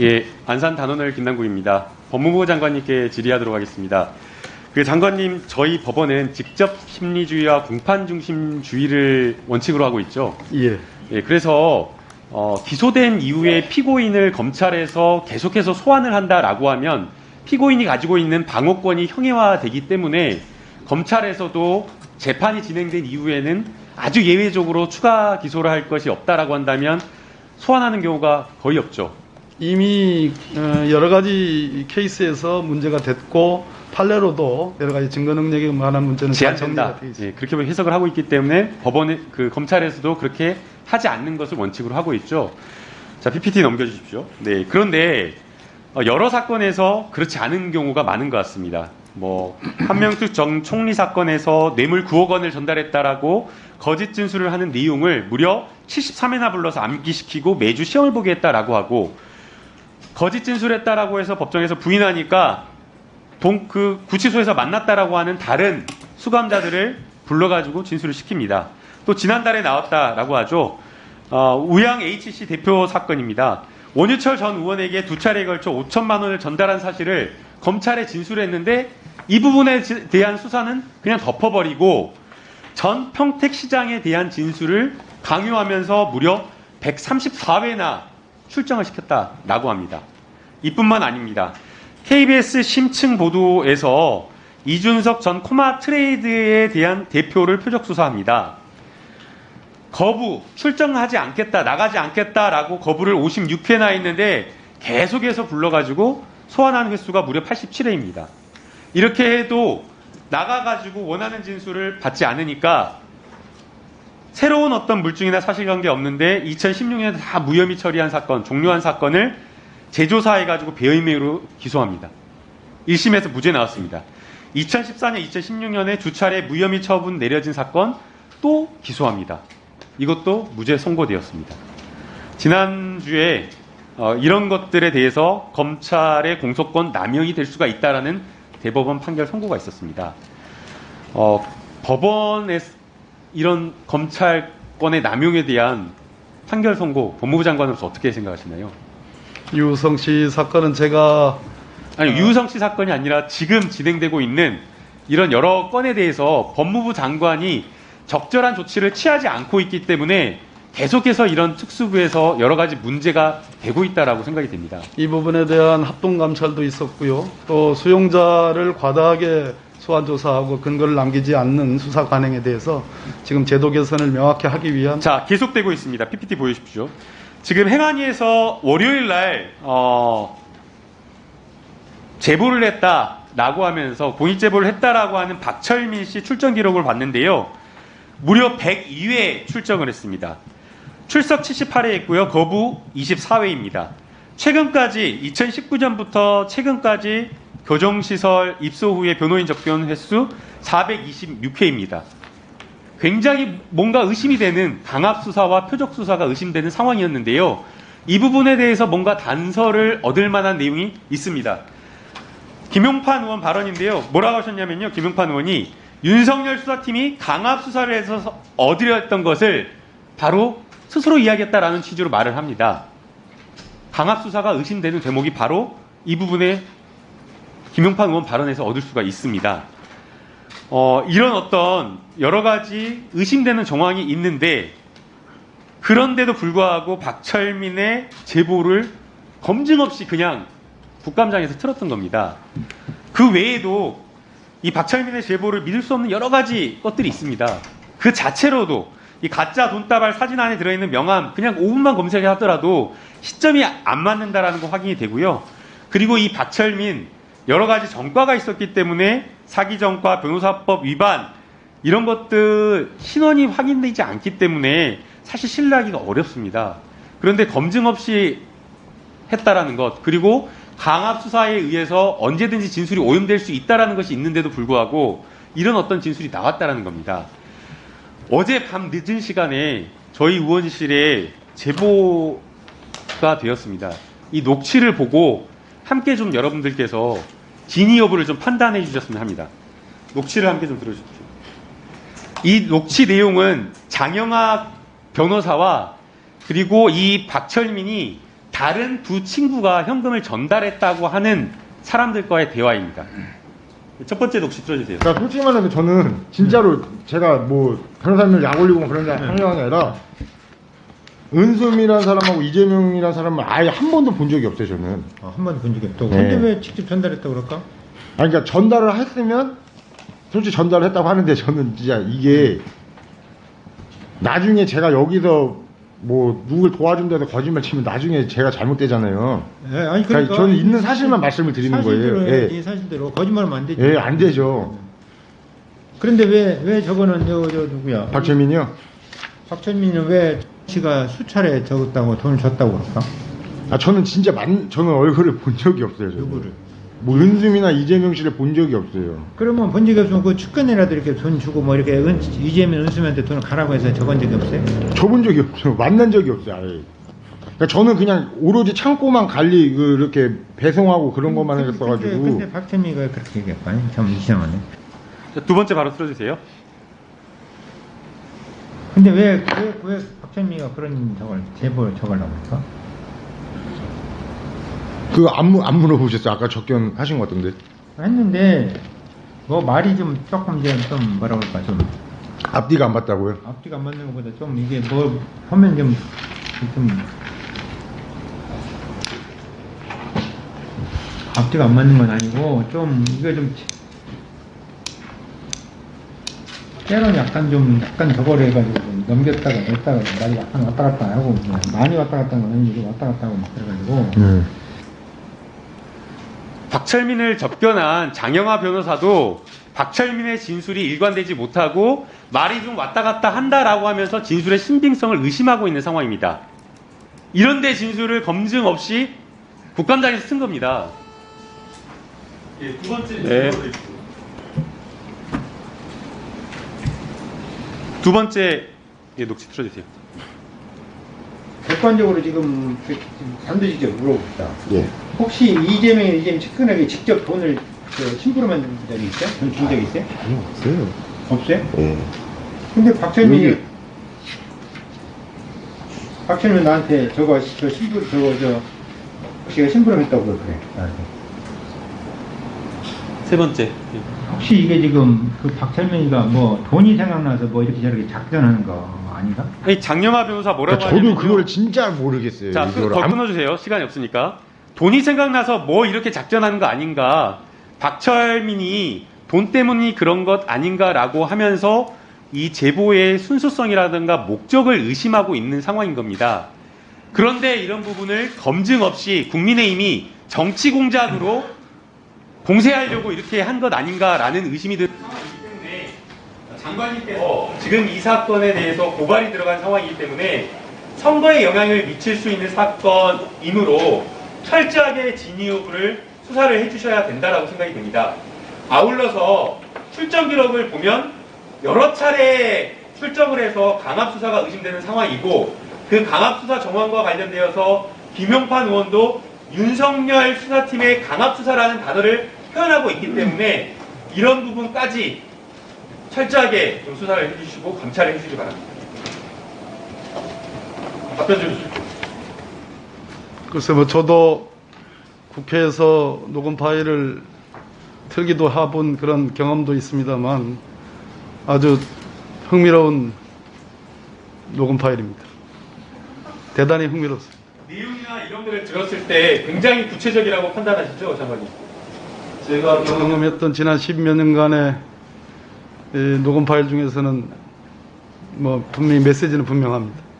예, 안산 단원을 김남국입니다. 법무부 장관님께 질의하도록 하겠습니다. 그 장관님, 저희 법원은 직접 심리주의와 공판 중심주의를 원칙으로 하고 있죠. 예. 예, 그래서 어, 기소된 이후에 피고인을 검찰에서 계속해서 소환을 한다라고 하면 피고인이 가지고 있는 방어권이 형해화되기 때문에 검찰에서도 재판이 진행된 이후에는 아주 예외적으로 추가 기소를 할 것이 없다라고 한다면 소환하는 경우가 거의 없죠. 이미 어, 여러 가지 케이스에서 문제가 됐고 판례로도 여러 가지 증거 능력에 관한 문제는 다 제한된다. 예, 그렇게 해석을 하고 있기 때문에 법원에 그 검찰에서도 그렇게 하지 않는 것을 원칙으로 하고 있죠. 자, PPT 넘겨주십시오. 네, 그런데 어, 여러 사건에서 그렇지 않은 경우가 많은 것 같습니다. 뭐 한명숙 전 총리 사건에서 뇌물 9억 원을 전달했다라고 거짓 진술을 하는 내용을 무려 73회나 불러서 암기시키고 매주 시험을 보게 했다라고 하고 거짓 진술했다라고 해서 법정에서 부인하니까 동, 그 구치소에서 만났다라고 하는 다른 수감자들을 불러가지고 진술을 시킵니다. 또 지난달에 나왔다라고 하죠. 어, 우양 HC 대표 사건입니다. 원유철 전 의원에게 두 차례에 걸쳐 5천만 원을 전달한 사실을 검찰에 진술했는데 이 부분에 지- 대한 수사는 그냥 덮어버리고 전 평택시장에 대한 진술을 강요하면서 무려 134회나 출정을 시켰다라고 합니다. 이뿐만 아닙니다. KBS 심층 보도에서 이준석 전 코마 트레이드에 대한 대표를 표적 수사합니다. 거부, 출정하지 않겠다, 나가지 않겠다라고 거부를 56회나 했는데 계속해서 불러가지고 소환한 횟수가 무려 87회입니다. 이렇게 해도 나가가지고 원하는 진술을 받지 않으니까 새로운 어떤 물증이나 사실관계 없는데 2016년에 다 무혐의 처리한 사건, 종료한 사건을 재조사해가지고 배의매로 기소합니다. 1심에서 무죄 나왔습니다. 2014년, 2016년에 두 차례 무혐의 처분 내려진 사건 또 기소합니다. 이것도 무죄 선고되었습니다. 지난주에 어, 이런 것들에 대해서 검찰의 공소권 남용이 될 수가 있다라는 대법원 판결 선고가 있었습니다. 어, 법원의 이런 검찰권의 남용에 대한 판결 선고 법무부 장관으로서 어떻게 생각하시나요? 유성 씨 사건은 제가 아니 유우성 씨 사건이 아니라 지금 진행되고 있는 이런 여러 건에 대해서 법무부 장관이 적절한 조치를 취하지 않고 있기 때문에 계속해서 이런 특수부에서 여러 가지 문제가 되고 있다라고 생각이 됩니다. 이 부분에 대한 합동 감찰도 있었고요. 또 수용자를 과다하게 소환 조사하고 근거를 남기지 않는 수사 관행에 대해서 지금 제도 개선을 명확히 하기 위한 자, 계속되고 있습니다. PPT 보여주십시오. 지금 행안위에서 월요일 날, 어, 제보를 했다라고 하면서 공익 제보를 했다라고 하는 박철민 씨 출정 기록을 봤는데요. 무려 102회 출정을 했습니다. 출석 78회 했고요. 거부 24회입니다. 최근까지 2019년부터 최근까지 교정시설 입소 후에 변호인 접견 횟수 426회입니다. 굉장히 뭔가 의심이 되는 강압 수사와 표적 수사가 의심되는 상황이었는데요. 이 부분에 대해서 뭔가 단서를 얻을 만한 내용이 있습니다. 김용판 의원 발언인데요. 뭐라고 하셨냐면요. 김용판 의원이 윤석열 수사팀이 강압 수사를 해서 얻으려 했던 것을 바로 스스로 이야기했다라는 취지로 말을 합니다. 강압 수사가 의심되는 대목이 바로 이 부분에 김용판 의원 발언에서 얻을 수가 있습니다. 어, 이런 어떤 여러 가지 의심되는 정황이 있는데 그런데도 불구하고 박철민의 제보를 검증 없이 그냥 국감장에서 틀었던 겁니다. 그 외에도 이 박철민의 제보를 믿을 수 없는 여러 가지 것들이 있습니다. 그 자체로도 이 가짜 돈다발 사진 안에 들어있는 명함 그냥 5분만 검색을 하더라도 시점이 안 맞는다라는 거 확인이 되고요. 그리고 이 박철민 여러 가지 전과가 있었기 때문에 사기 전과 변호사법 위반 이런 것들 신원이 확인되지 않기 때문에 사실 신뢰하기가 어렵습니다. 그런데 검증 없이 했다라는 것 그리고 강압 수사에 의해서 언제든지 진술이 오염될 수 있다라는 것이 있는데도 불구하고 이런 어떤 진술이 나왔다라는 겁니다. 어제 밤 늦은 시간에 저희 의원실에 제보가 되었습니다. 이 녹취를 보고 함께 좀 여러분들께서 진위 여부를 좀 판단해 주셨으면 합니다. 녹취를 함께 좀 들어주십시오. 이 녹취 내용은 장영학 변호사와 그리고 이 박철민이 다른 두 친구가 현금을 전달했다고 하는 사람들과의 대화입니다. 첫 번째 녹취 틀어주세요. 그러니까 솔직히 말하면 저는 진짜로 제가 뭐 변호사님을 약 올리고 뭐 그런 게 하는 게 아니라 은수미라는 사람하고 이재명이라는 사람을 아예 한 번도 본 적이 없어요 저는 어, 한 번도 본 적이 없다고. 네. 근데 왜 직접 전달했다고 그럴까? 아니 그러니까 전달을 했으면 솔직히 전달을 했다고 하는데 저는 진짜 이게 나중에 제가 여기서 뭐 누굴 도와준다고 거짓말 치면 나중에 제가 잘못되잖아요 예, 아니 그러니까 저는 있는 사실만 말씀을 드리는 사실대로 거예요. 해야지, 예. 사실대로 거짓말하면 안 되지. 예안 되죠 그런데 왜 왜 저거는 저, 저 누구야? 박재민이요 박천민은 왜 씨가 수차례 적었다고 돈을 줬다고 그럴까? 아 저는 진짜 만 저는 얼굴을 본 적이 없어요 저는. 누구를? 뭐 은수미나 이재명 씨를 본 적이 없어요 그러면 본 적이 없으면 그 측근이라도 이렇게 돈 주고 뭐 이렇게 은, 이재명 은수미한테 돈을 가라고 해서 적은 적이 없어요? 줘본 적이 없어요. 만난 적이 없어요. 아예. 그러니까 저는 그냥 오로지 창고만 관리 그 이렇게 배송하고 그런 것만 근데, 했어가지고 근데 박천미가 그렇게 얘기했거니? 참 이상하네. 자, 두 번째 바로 틀어주세요. 근데 왜, 왜, 왜 박천미가 그런 저걸 제보를 적으려고 할까? 그거 안, 물어보셨어요. 아까 접견 하신 것 같던데. 했는데 뭐 말이 좀 조금 이제 좀 뭐라 그럴까 좀 앞뒤가 안 맞다고요? 앞뒤가 안 맞는 것보다 좀 이게 뭐 하면 좀, 좀 앞뒤가 안 맞는 건 아니고 좀 이거 좀 때로는 약간 좀 약간 저거를 해가지고 좀 넘겼다가 냈다가 말이 약간 왔다 갔다 하고 뭐 많이 왔다 갔다 하는 건 아니고 왔다 갔다 하고 막 그래가지고 네. 박철민을 접견한 장영하 변호사도 박철민의 진술이 일관되지 못하고 말이 좀 왔다 갔다 한다라고 하면서 진술의 신빙성을 의심하고 있는 상황입니다. 이런데 진술을 검증 없이 국감장에서 쓴 겁니다. 예, 두 번째 네. 두 번째 예, 녹취 틀어주세요. 객관적으로 지금 그- 반드시 좀 물어봅시다. 예. 혹시 이재명이 이재명 측근에게 직접 돈을 그 심부름한 적이 있어요? 돈준 적이 있어요? 아니, 없어요. 없어요? 예. 근데 박철민이 여기- 박철민 나한테 저거 시- 저 심부름 저거 저 씨가 심부름 했다고 그래 나한테. 세 번째. 혹시 이게 지금 그 박철민이가 뭐 돈이 생각나서 뭐 이렇게 저렇게 작전하는 거 아닌가? 이 장영하 변호사 뭐라고 그러니까 저도 하냐면요. 그걸 진짜 모르겠어요. 자, 그, 이거를 더 안- 끊어주세요. 시간이 없으니까. 돈이 생각나서 뭐 이렇게 작전하는 거 아닌가. 박철민이 돈 때문이 그런 것 아닌가라고 하면서 이 제보의 순수성이라든가 목적을 의심하고 있는 상황인 겁니다. 그런데 이런 부분을 검증 없이 국민의힘이 정치 공작으로 봉쇄하려고 이렇게 한 것 아닌가라는 의심이 드는 상황이기 때문에 장관님께서 지금 이 사건에 대해서 고발이 들어간 상황이기 때문에 선거에 영향을 미칠 수 있는 사건이므로 철저하게 진위 여부를 수사를 해주셔야 된다라고 생각이 됩니다. 아울러서 출정 기록을 보면 여러 차례 출정을 해서 강압 수사가 의심되는 상황이고 그 강압 수사 정황과 관련되어서 김용판 의원도 윤석열 수사팀의 강압 수사라는 단어를 표현하고 있기 때문에 이런 부분까지 철저하게 좀 수사를 해주시고 감찰을 해주시기 바랍니다. 답변 좀 주십시오. 글쎄 뭐 저도 국회에서 녹음 파일을 틀기도 해본 그런 경험도 있습니다만 아주 흥미로운 녹음 파일입니다. 대단히 흥미롭습니다. 내용이나 이런 거를 들었을 때 굉장히 구체적이라고 판단하시죠, 장관님? 제가 경험했던 지난 10몇 년간의 이 녹음 파일 중에서는 뭐 분명히 메시지는 분명합니다.